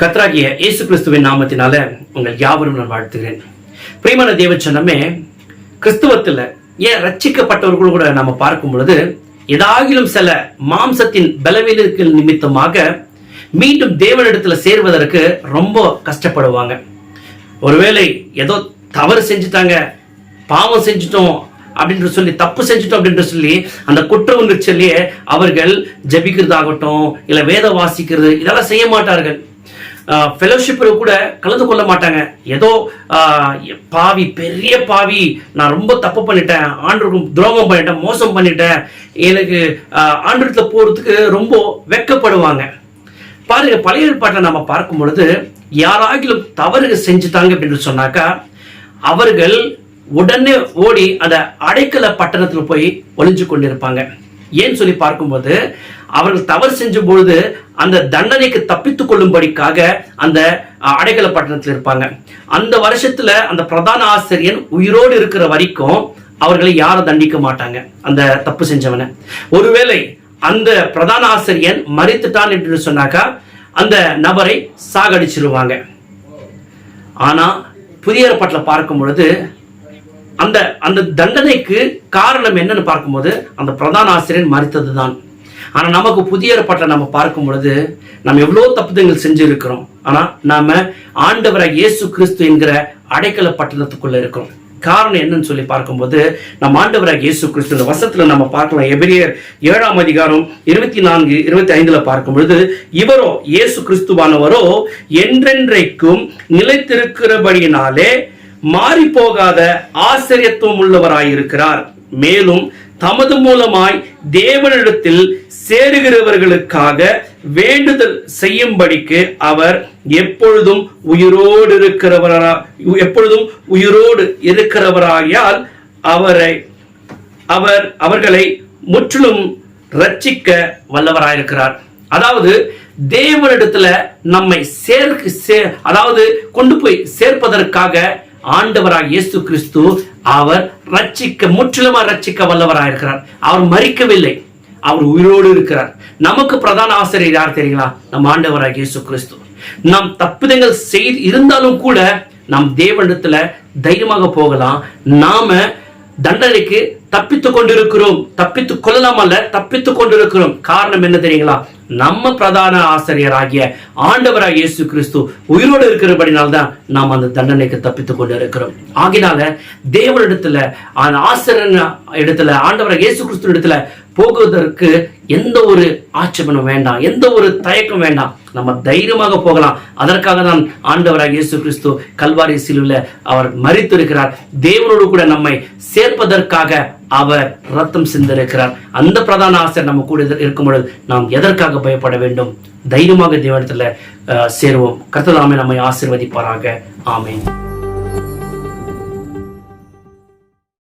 கத்ராகிய இயேசு கிறிஸ்துவின் நாமத்தினால உங்கள் யாவரும் நான் வாழ்த்துகிறேன். பிரியமான தேவச்சனமே கிறிஸ்துவத்தில் ஏன் ரட்சிக்கப்பட்டவர்கள் கூட நம்ம பார்க்கும் பொழுது ஏதாகிலும் சில மாம்சத்தின் பலவீனங்கள் நிமித்தமாக மீண்டும் தேவனிடத்துல சேர்வதற்கு ரொம்ப கஷ்டப்படுவாங்க. ஒருவேளை ஏதோ தவறு செஞ்சுட்டாங்க பாவம் செஞ்சுட்டோம் அப்படின்ற சொல்லி தப்பு செஞ்சுட்டோம் அப்படின்ற சொல்லி அந்த குற்ற உணர்ச்சியிலேயே அவர்கள் ஜெபிக்கிறதாகட்டும் இல்லை வேத வாசிக்கிறது இதெல்லாம் செய்ய மாட்டார்கள். ஃபெலோஷிப்பில் கூட கலந்து கொள்ள மாட்டாங்க. ஏதோ ஆஹ், பாவி பெரிய பாவி நான் ரொம்ப தப்பு பண்ணிட்டேன் ஆண்டுக்கும் துரோகம் பண்ணிட்டேன் மோசம் பண்ணிட்டேன் எனக்கு ஆண்டுல போறதுக்கு ரொம்ப வெட்கப்படுவாங்க. பாருங்க பழைய ஏற்பாட்டை நம்ம பார்க்கும் பொழுது யாராகிலும் தவறு செஞ்சுட்டாங்க அப்படின்னு சொன்னாக்கா அவர்கள் உடனே ஓடி அந்த அடைக்கல பட்டணத்தில் போய் ஒளிஞ்சு கொண்டிருப்பாங்க. ஏன்னு சொல்லி பார்க்கும்போது அவர்கள் தவறு செஞ்ச பொழுது அந்த தண்டனைக்கு தப்பித்துக் கொள்ளும்படிக்காக அந்த அடைக்கல பட்டணத்தில் இருப்பாங்க. அந்த வருஷத்துல அந்த பிரதான ஆசிரியன் உயிரோடு இருக்கிற வரைக்கும் அவர்களை யாரும் தண்டிக்க மாட்டாங்க அந்த தப்பு செஞ்சவனை. ஒருவேளை அந்த பிரதான ஆசிரியன் மறித்துட்டான் என்று சொன்னாக்கா அந்த நபரை சாகடிச்சிருவாங்க. ஆனா புதிய ஏற்பாட்டில் பார்க்கும் பொழுது அந்த அந்த தண்டனைக்கு காரணம் என்னன்னு பார்க்கும்போது அந்த பிரதான ஆசிரியர் மறித்தது தான் ஆனா நமக்கு புதிய ஏற்பாட்டை நம்ம பார்க்கும் பொழுது நம்ம எவ்வளோ தப்புதங்கள் செஞ்சுருக்கிறோம். ஆனா நாம ஆண்டவராக இயேசு கிறிஸ்து என்கிற அடைக்கல பட்டணத்துக்குள்ள இருக்கிறோம். காரணம் என்னன்னு சொல்லி பார்க்கும்போது நம்ம ஆண்டவராக இயேசு கிறிஸ்து இந்த வசத்துல நம்ம பார்க்கலாம். எபிரியர் ஏழாம் அதிகாரம் இருபத்தி நான்கு இருபத்தி ஐந்துல பார்க்கும் பொழுது இவரோ இயேசு கிறிஸ்துவானவரோ என்றென்றைக்கும் நிலைத்திருக்கிறபடியினாலே மாறி போகாத ஆச்சரியத்துவம் உள்ளவராயிருக்கிறார். மேலும் தமது மூலமாய் தேவனிடத்தில் சேருகிறவர்களுக்காக வேண்டுதல் செய்யும்படிக்கு அவர் எப்பொழுதும் உயிரோடு இருக்கிறவரா எப்பொழுதும் உயிரோடு இருக்கிறவராயால் அவரை அவர் அவர்களை முற்றிலும் ரட்சிக்க வல்லவராயிருக்கிறார். அதாவது தேவனிடத்துல நம்மை சேர்க்க சே அதாவது கொண்டு போய் சேர்ப்பதற்காக ஆண்டவராக இயேசு கிறிஸ்து அவர் ரட்சிக்க முற்றிலுமா ரட்சிக்க வல்லவராயிருக்கிறார் அவர் மறிக்கவில்லை. அவர் உயிரோடு இருக்கிறார். நமக்கு பிரதான ஆசிரியர் யார் தெரியுங்களா? நம்ம ஆண்டவராக இயேசு கிறிஸ்து. நாம் தப்புதங்கள் செய்து இருந்தாலும் கூட நாம் தேவனிடத்துல தைரியமாக போகலாம். நாம தண்டனைக்கு தப்பித்துக் கொண்டிருக்கிறோம். தப்பித்து கொள்ளலாம் அல்ல தப்பித்துக் கொண்டிருக்கிறோம். காரணம் என்ன தெரியுங்களா? நம்ம பிரதான ஆசிரியராகிய ஆண்டவராக இயேசு கிறிஸ்து உயிரோடு இருக்கிறபடினால்தான் நாம் அந்த தண்டனைக்கு தப்பித்துக் கொண்டு இருக்கிறோம் ஆகினால தேவனிடத்துல அந்த ஆசிரியர் இடத்துல ஆண்டவராக இயேசு கிறிஸ்து இடத்துல போகுவதற்கு எந்த ஒரு ஆட்சேபனும் வேண்டாம் எந்த ஒரு தயக்கம் வேண்டாம். நம்ம தைரியமாக போகலாம். அதற்காக தான் ஆண்டவராக இயேசு கிறிஸ்து கல்வாரி சிலுவில் அவர் மறித்திருக்கிறார் தேவனோடு கூட நம்மை சேர்ப்பதற்காக அவர் ரத்தம் சிந்திருக்கிறார். அந்த பிரதான ஆசை நம்ம கூட இருக்கும் பொழுது நாம் எதற்காக பயப்பட வேண்டும்? தைரியமாக தேவனத்தில் சேருவோம். கர்த்ததாமே நம்மை ஆசிர்வதிப்பாராக. ஆமேன்.